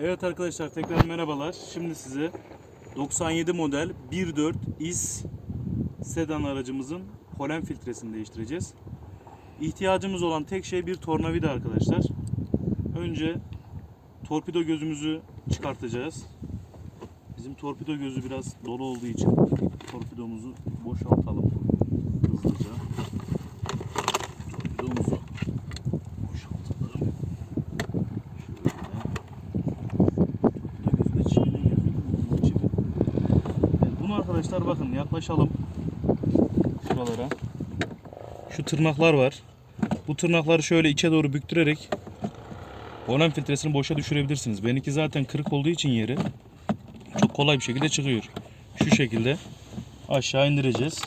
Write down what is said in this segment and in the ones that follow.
Evet arkadaşlar tekrar merhabalar. Şimdi size 97 model 1.4 is sedan aracımızın polen filtresini değiştireceğiz. İhtiyacımız olan tek şey bir tornavida arkadaşlar. Önce torpido gözümüzü çıkartacağız. Bizim torpido gözü biraz dolu olduğu için torpidomuzu boşaltalım hızlıca. Torpidomuzu boşaltalım. Şöyle. Gözde çivine girdi. Bu çivi. Evet, bunu arkadaşlar bakın yaklaşalım şuralara. Şu tırnaklar var. Bu tırnakları şöyle içe doğru büktürerek polen filtresini boşa düşürebilirsiniz. Benimki zaten kırık olduğu için yeri çok kolay bir şekilde çıkıyor. Şu şekilde aşağı indireceğiz.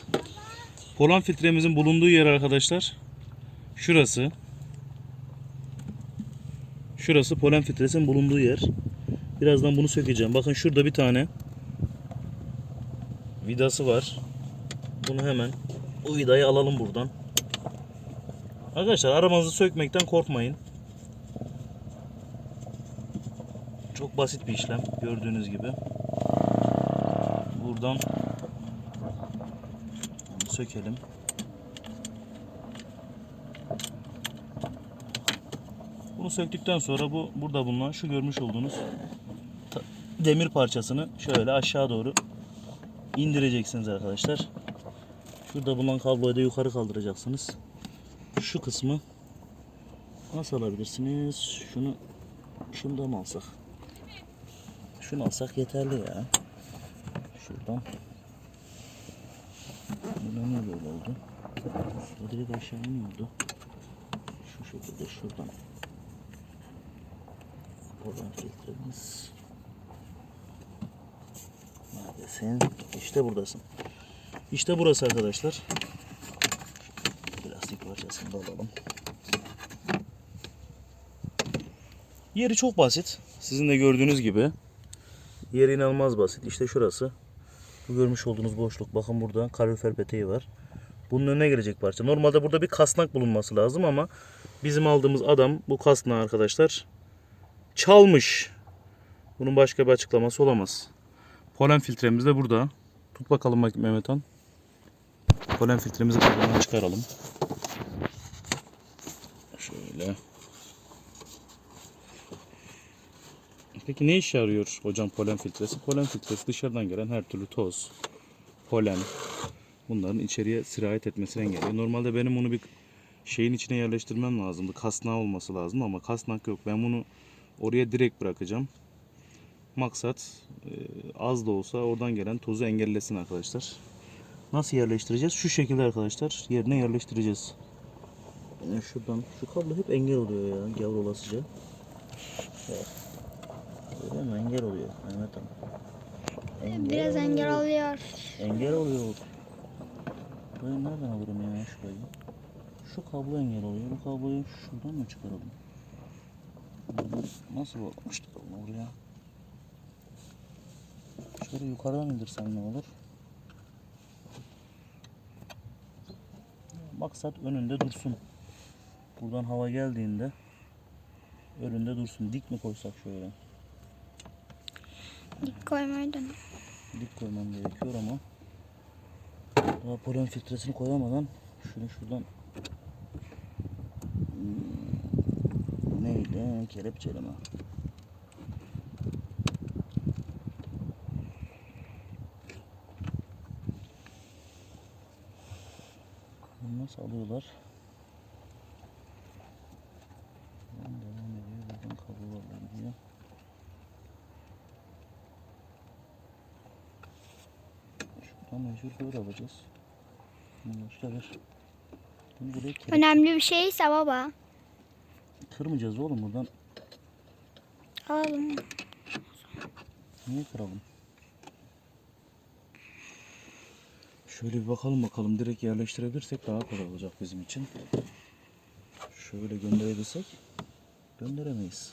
Polen filtremizin bulunduğu yer arkadaşlar şurası. Şurası polen filtresinin bulunduğu yer. Birazdan bunu sökeceğim. Bakın şurada bir tane vidası var. Bunu hemen o vidayı alalım buradan. Arkadaşlar arabanızı sökmekten korkmayın. Çok basit bir işlem gördüğünüz gibi. Buradan sökelim. Bunu söktükten sonra bu burada bulunan şu görmüş olduğunuz demir parçasını şöyle aşağı doğru indireceksiniz arkadaşlar. Şurada bulunan kabloyu da yukarı kaldıracaksınız. Şu kısmı nasıl alabilirsiniz? Şunu şundan mı alsak? Şunu alsak yeterli ya. Şuradan. Burada niye böyle oldu? O direkt aşağı iniyordu. Şu şekilde şuradan. Oradan filtremiz. Neredesin? İşte buradasın. İşte burası arkadaşlar. Plastik parçasını da alalım. Yeri çok basit. Sizin de gördüğünüz gibi. Yeri inanılmaz basit. İşte şurası. Bu görmüş olduğunuz boşluk. Bakın burada kalorifer peteği var. Bunun önüne gelecek parça. Normalde burada bir kasnak bulunması lazım ama bizim aldığımız adam bu kasnağı arkadaşlar çalmış. Bunun başka bir açıklaması olamaz. Polen filtremiz de burada. Tut bakalım bak Mehmet Han. Polen filtremizi kablodan çıkaralım. Şöyle. Peki ne işe yarıyor hocam polen filtresi? Polen filtresi dışarıdan gelen her türlü toz, polen bunların içeriye sirayet etmesini engelliyor. Normalde benim bunu bir şeyin içine yerleştirmem lazımdı. Kasnağı olması lazım ama kasnak yok. Ben bunu oraya direkt bırakacağım. Maksat e, az da olsa oradan gelen tozu engellesin arkadaşlar. Nasıl yerleştireceğiz? Şu şekilde arkadaşlar yerine yerleştireceğiz. Yani şuradan şu kablo hep engel oluyor ya gavur olasıca. Evet. Öyle mi? Engel oluyor Mehmet Hanım. Engel Biraz engel oluyor. Engel oluyor. Burayı nereden alırım ya şurayı? Şu kablo engel oluyor. Bu kabloyu şuradan mı çıkaralım? Nasıl bağlamıştık onu buraya? Şöyle yukarıdan indirsem ne olur? Maksat önünde dursun. Buradan hava geldiğinde önünde dursun. Dik mi koysak şöyle? Dik koymayı dene. dik koymam gerekiyor ama daha polen filtresini koyamadan şunu şuradan Hmm, neyle kelepçeyle mi? Bunu nasıl alıyorlar? Buradan devam ediyor. Buradan kablolarla gidiyor. Şuradan mecbur böyle alacağız. Başka bir... Önemli bir şeyse baba. kırmayacağız oğlum buradan. Alalım. Niye kıralım? Şöyle bir bakalım bakalım direkt yerleştirebilirsek daha kolay olacak bizim için. Şöyle gönderebilsek gönderemeyiz.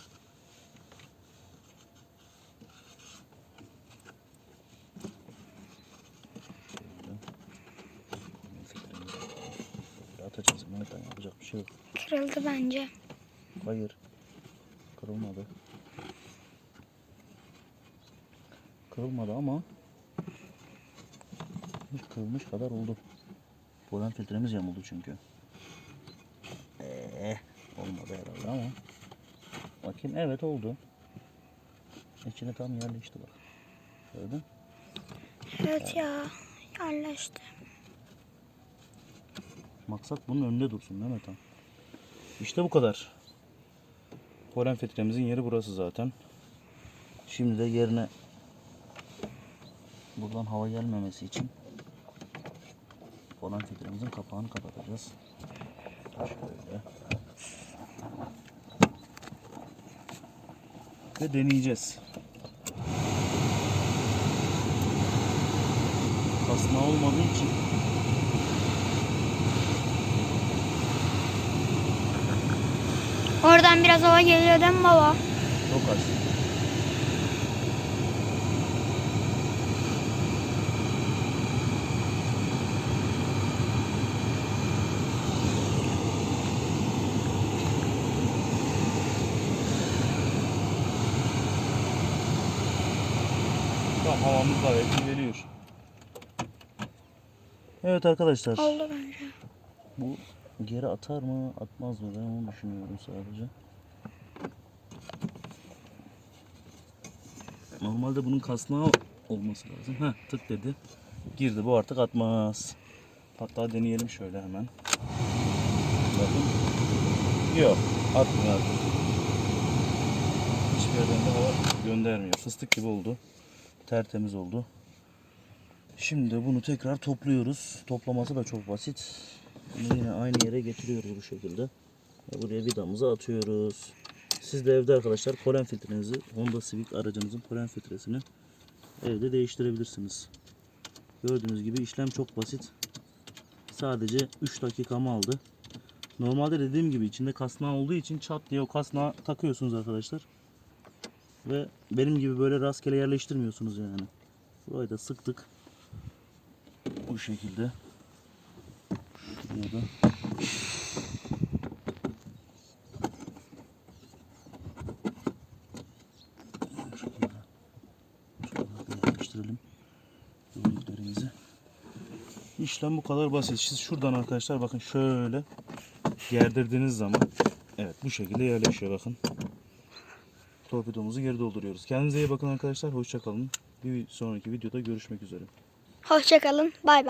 Atacağız. Mehmet Han, yapacak bir şey yok. Kırıldı bence. Hayır. Kırılmadı. kırılmadı ama kırılmış kadar oldu. Polen filtremiz yamuldu çünkü. Ee, olmadı herhalde ama. Bakayım evet oldu. İçine tam yerleşti bak. Gördün? Evet ya. Yerleşti. Maksat bunun önünde dursun Mehmet Han. İşte bu kadar. Polen filtremizin yeri burası zaten. Şimdi de yerine buradan hava gelmemesi için polen filtremizin kapağını kapatacağız. Şöyle. Ve deneyeceğiz. Kasma olmadığı için Oradan biraz hava geliyor değil mi baba? çok az. Tamam havamız iyi geliyor. Evet arkadaşlar. Oldu bence. Bu geri atar mı atmaz mı ben onu düşünüyorum sadece. Normalde bunun kasnağı olması lazım. Heh tık dedi. Girdi bu artık atmaz. Hatta deneyelim şöyle hemen. Bakın. Yok atmıyor artık. Hiçbir yerden de hava göndermiyor. Fıstık gibi oldu. Tertemiz oldu. Şimdi bunu tekrar topluyoruz. Toplaması da çok basit. Bunu yine aynı yere getiriyoruz bu şekilde. Ve buraya vidamızı atıyoruz. Siz de evde arkadaşlar polen filtrenizi, Honda Civic aracınızın polen filtresini evde değiştirebilirsiniz. Gördüğünüz gibi işlem çok basit. Sadece 3 dakikamı aldı. Normalde dediğim gibi içinde kasnağı olduğu için çat diye o kasnağı takıyorsunuz arkadaşlar. Ve benim gibi böyle rastgele yerleştirmiyorsunuz yani. Burayı da sıktık. Bu şekilde. Şuraya da. Yerleştirelim. İşlem bu kadar basit. Siz şuradan arkadaşlar bakın şöyle gerdirdiğiniz zaman evet bu şekilde yerleşiyor bakın. Torpidomuzu geri dolduruyoruz. Kendinize iyi bakın arkadaşlar. Hoşça kalın. Bir sonraki videoda görüşmek üzere. Hoşçakalın. Bay bay.